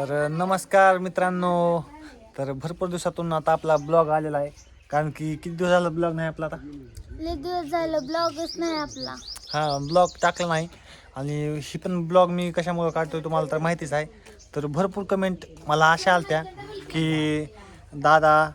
तर नमस्कार मित्रांनो. तर भरपूर दिवसातून आता आपला ब्लॉग आलेला आहे. कारण की किती दिवस झाला ब्लॉग नाही आपला आता? लय दिवस झालं ब्लॉगच नाही आपला. हा ब्लॉग टाकला नाही. आणि ही पण ब्लॉग मी कशामुळे काढतोय तुम्हाला तर माहितीच आहे. तर भरपूर कमेंट मला अशा आलत्या की दादा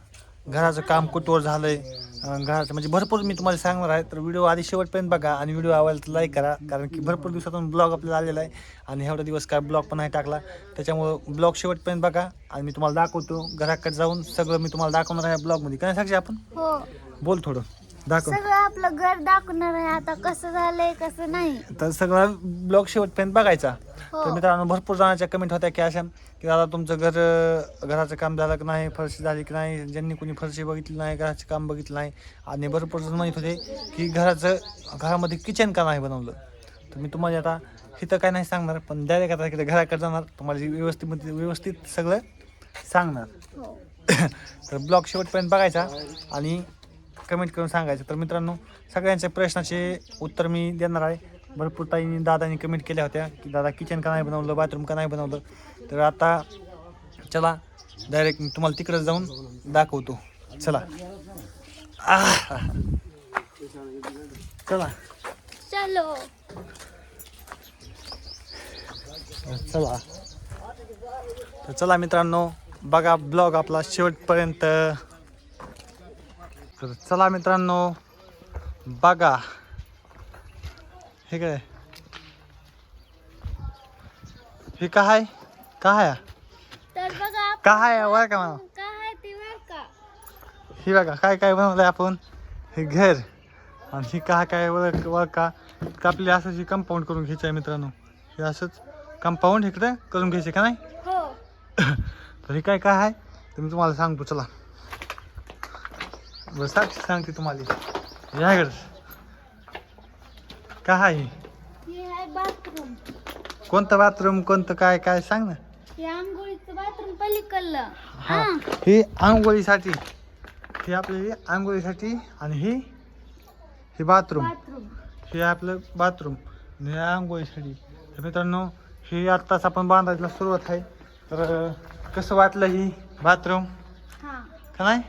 घराचं काम कुठवर झालंय? अं, घराचं. म्हणजे भरपूर मी तुम्हाला सांगणार आहे तर व्हिडिओ आधी शेवटपर्यंत बघा आणि व्हिडिओ आवडला तर लाईक करा. कारण की भरपूर दिवसातून ब्लॉग आपल्याला आलेला आहे आणि एवढा दिवस काय ब्लॉग पण नाही टाकला. त्याच्यामुळं ब्लॉग शेवटपर्यंत बघा आणि मी तुम्हाला दाखवतो. घराकडे जाऊन सगळं मी तुम्हाला दाखवणार आहे ब्लॉगमध्ये काय साक्षी आपण? हो. बोल थोडं. दाखव. सगळं आपलं घर दाखवणार आहे. आता कसं झालंय कसं नाही. तर सगळा ब्लॉग शेवटपर्यंत बघायचा. तर हो मित्रांनो भरपूर जणांच्या कमेंट होत्या की अशा की दादा तुमचं घर घराचं काम झालं की नाही फरशी झाली की नाही ज्यांनी कोणी फरशी बघितली नाही घराचं काम बघितलं नाही. आणि भरपूर जण म्हणत होते की घराचं घरामध्ये किचन का नाही बनवलं? तर मी तुम्हाला आता इथं काय नाही सांगणार पण डायरेक्ट आता इकडे घराकडे जाणार. तुम्हाला व्यवस्थित व्यवस्थित सगळं सांगणार. हो. तर ब्लॉग शेवटपर्यंत बघायचा. आणि कमेंट करून सांगायचं. तर मित्रांनो सगळ्यांच्या प्रश्नाचे उत्तर मी देणार आहे. भरपूर ताईंनी दादानी कमेंट केल्या होत्या की दादा किचन का नाही बनवलं? बाथरूम का नाही बनवलं? तर आता चला डायरेक्ट मी तुम्हाला तिकडं जाऊन दाखवतो. चला. चला. चलो. चला. तर चला मित्रांनो बघा ब्लॉग आपला शेवटपर्यंत. तर चला मित्रांनो बघा. हे काय? हे काय काय? तर काय आहे? वर का म्हणा का? हे बघा काय काय बनवलंय आपण? हे घर. आणि ही काय काय वर वर का तर आपल्याला असंच कंपाऊंड करून घ्यायचं आहे मित्रांनो. हे असंच कंपाऊंड इकडे करून घ्यायचे का नाही? हो. तर हे काय काय आहे? ते मी तुम्हाला सांगतो चला. बरं साक्षी सांगते तुम्हाला या इकडं काय आहे बाथरूम कोणतं बाथरूम कोणतं काय काय सांग ना हे आंघोळीचं बाथरूम पलीकडलं हा हा आंघोळीसाठी हे आपले आंघोळीसाठी आणि हे हे बाथरूम हे आपलं बाथरूम आणि आंघोळीसाठी तर मित्रांनो हे आत्ताच आपण बांधायला सुरुवात आहे तर कसं वाटलं ही बाथरूम हा का नाही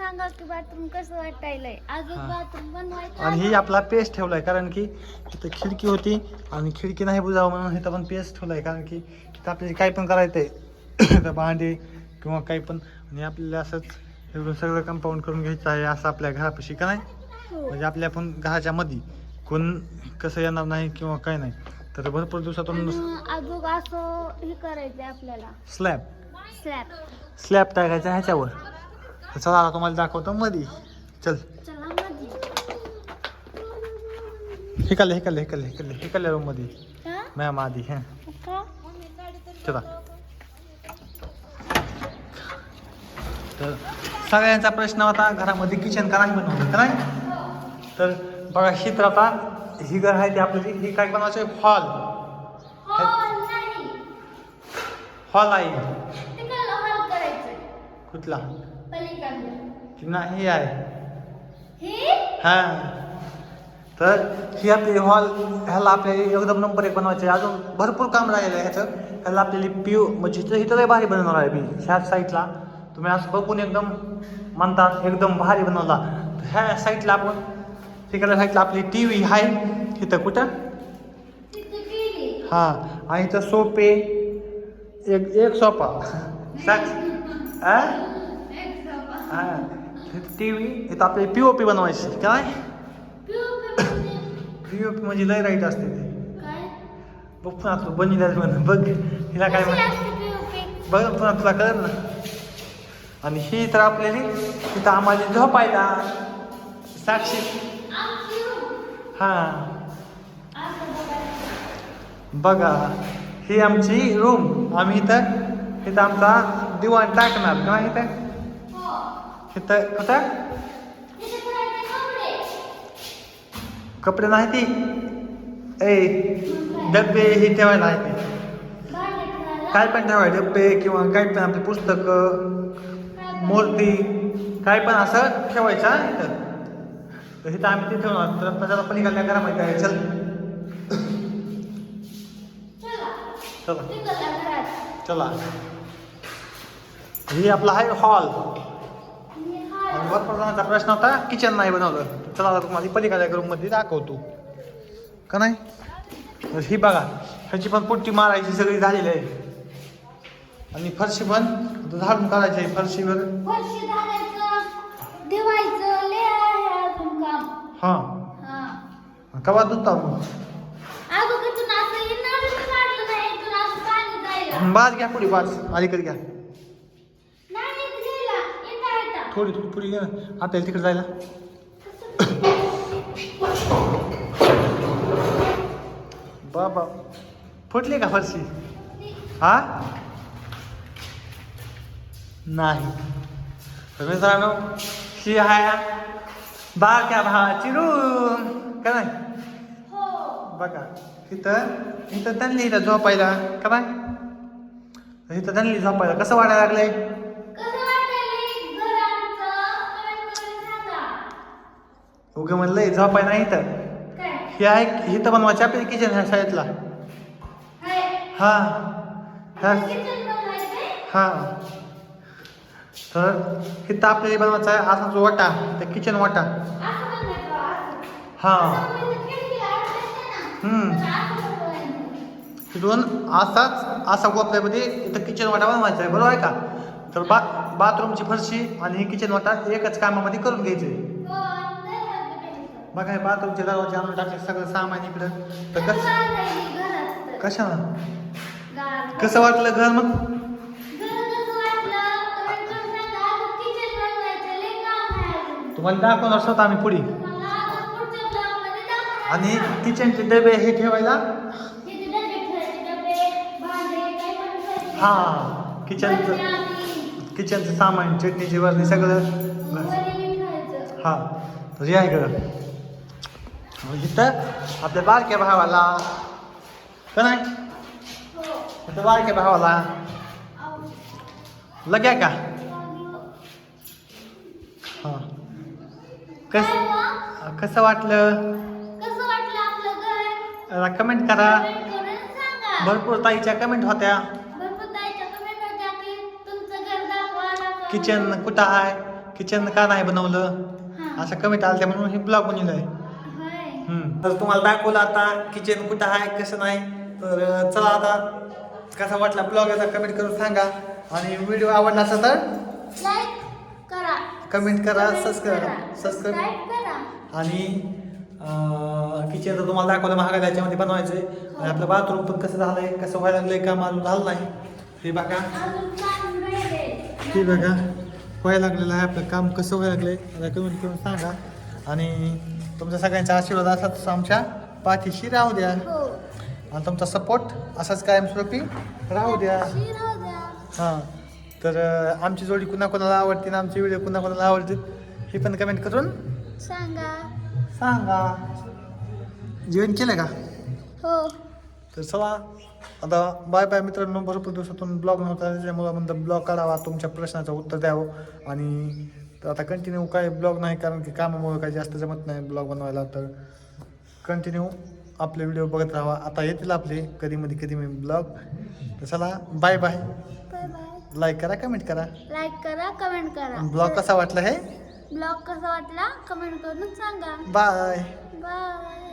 सांगा की बाथरूम कसं वाटायलंय? अजून. बाथरूम बनवायचं आणि ही आपला पेस्ट ठेवलाय कारण की इथं खिडकी होती आणि खिडकी नाही बुजावं म्हणून इथं पण पेस्ट ठेवलाय कारण की इथं आपल्याला काही पण करायचंय. इथं भांडे किंवा काही पण. आणि आपल्याला असंच एवढं सगळं कंपाऊंड करून घ्यायचं आहे असं आपल्या घरापाशी का नाही? हो. म्हणजे आपल्या आपण घराच्या मध्ये कोण कसं येणार नाही किंवा काय नाही. तर भरपूर दिवसातून अजून असं हे करायचंय आपल्याला. स्लॅब स्लॅब स्लॅब टाकायचा ह्याच्यावर. तर चला आता तुम्हाला दाखवतो मध्ये चल. चला मध्ये हिकाले हिकाले हिकाले हिकाले हिकाल्या रूममध्ये हा? मॅम आधी हां? चला. तर सगळ्यांचा प्रश्न होता घरामध्ये किचन का नाही बनवलं का नाही? तर बघा ही तर आता ही घर आहे ते आपलं ही काय बनवायचं? हॉल हॉल आहे. कुठला? पलीकडलं की नाही आहे हे? हा। तर ही आपली हॉल ह्याला आपल्याला एकदम नंबर एक बनवायचे आहे. अजून भरपूर काम राहिलं आहे ह्याचं ह्याला आपल्याला पिऊ म्हणजे इथं इथं लय भारी बनवणार आहे मी ह्याच साईडला तुम्ही असं बघून एकदम म्हणतात एकदम भारी बनवला. तर ह्या साईडला आपण तिकडल्या साईडला आपली टी व्ही आहे. इथं कुठं? हां. आणि इथं सोपे एक एक सोफा साक्ष. हां टी व्ही इथं आपली पी ओ पी बनवायची काय पी ओ पी म्हणजे लय राईट असते ते काय? बघ पुन्हा तू बनिलाच म्हण बघ हिला काय म्हण? बघ पुन्हा तुला कळत ना आणि ही तर आपल्याला तिथं आम्हाला झोपायला साक्षी. हा. बघा ही आमची रूम आम्ही इथं इथं आमचा दिवाण टाकणार का इथं. इथं कुठं कपडे. नाही ती. ए डबे हे ठेवायला आहे ते. काय पण ठेवाय डब्बे किंवा काय पण आपली पुस्तकं मूर्ती काय पण असं ठेवायचं इथं. तर इथं आम्ही ते ठेवणार तर त्याला पलीकडल्या घरामध्ये आहे. चल. चला. चला. हे आपला आहे हॉल. भरपूर जणांचा प्रश्न होता किचन नाही बनवलं. चला आता तुम्हाला पलीकडच्या रूममध्ये दाखवतो. का नाही? ही बघा ह्याची पण पुट्टी मारायची सगळी झालेली आहे. आणि फरशी पण झाडून काढायची आहे फरशीवर. हां. हा. कवा धुता मग? बाज घ्या पुढे बाज अलीकडे घ्या. थोडी थोडी पुढे घ्या ना. आपल्याला तिकडे जायला. बाबा फुटली का फरशी? हा? नाही. तर मित्रांनो ही आहे बाक्या भावाची रूम का नाही? हो. बघा इथं इथं त्यांनी इथं झोपायला का नाही? इथं त्यांनी झोपायला कसं वाटायला लागलंय कसं वाटलं घर आमचं कमेंट करून सांगा उगं म्हणलंय झोपाय नाही काय? हे आहे इथं बनवायचे आपल्या किचन ह्या शाळेतला. हा. ह्या बनवायचंय हा. तर इथं आपल्याला बनवायचा आहे असा जो वाटा ते किचन वाटा. हा. तर. तिथून असाच असा गोपल्यामध्ये इथं किचन वाटा बनवायचा आहे बरोबर आहे का? तर बा बाथरूमची फरशी आणि ही किचन वाटा एकच कामामध्ये करून घ्यायचे. मग काय बाथरूमचे दरवाजे आणून टाकले सगळं सामान इकडं. तर कस कशाला? कसं वाटलं घर मग? तुम्हाला दाखवणार स्वतः आम्ही पुढे. आणि किचनचे डबे हे ठेवायला? हा किचनचं किचनचं सामान चटणीची वरणी सगळं. हा तरी आहे इकडं. इथं आपल्या बारक्या भावाला का नाही बारक्या भावाला. लग्या का हा कस? कसं वाटलं कमेंट करा. भरपूर ताईच्या कमेंट होत्या. किचन कुठं आहे किचन का नाही बनवलं हा. अशा कमेंट आल्या म्हणून हे ब्लॉग बनवलंय होय. तर तुम्हाला दाखवलं आता किचन कुठं आहे कसं नाही. तर चला आता कसा वाटला ब्लॉग याचा कमेंट करून सांगा. आणि व्हिडिओ आवडला असेल तर लाईक करा. कमेंट करा कमेंट सबस्क्राईब करा. सबस्क्राईब सबस्क्राईब करा. आणि किचनचं तुम्हाला दाखवलं महागाई याच्यामध्ये बनवायचं आहे. आणि आपलं बाथरूम पण कसं झालंय कसं व्हायला लागलंय काम अजून झालं नाही. हे बघा. काम. हे बघा. व्हायला लागलेलं आहे आपलं काम कसं व्हायला लागलंय. मला कमेंट करून सांगा. आणि तुमचा सगळ्यांचा आशीर्वाद असा तसं आमच्या पाठीशी राहू द्या. हो. आणि तुमचा सपोर्ट असाच कायमस्वरूपी राहू द्या. शी राहू द्या. हां. तर आमची जोडी कुणा कोणाला आवडते आणि आमचे व्हिडिओ कुणा कोणाला आवडते हे पण कमेंट करून सांगा. सांगा. जेवण केलं का? हो. तर चला आता बाय बाय मित्रांनो. भरपूर दिवसातून ब्लॉग नव्हता त्याच्यामुळं म्हणतं ब्लॉग काढावा तुमच्या प्रश्नाचं उत्तर द्यावं आणि तर आता कंटिन्यू काय ब्लॉग नाही कारण की कामामुळे काही जास्त जमत नाही ब्लॉग बनवायला तर कंटिन्यू आपले व्हिडिओ बघत राहावा आता येतील आपले कधीमध्ये कधी मी ब्लॉग तर चला bye bye bye bye like करा कमेंट करा. लाईक करा कमेंट करा. ब्लॉग कसा वाटला हे? ब्लॉग कसा वाटला कमेंट करून सांगा. Bye bye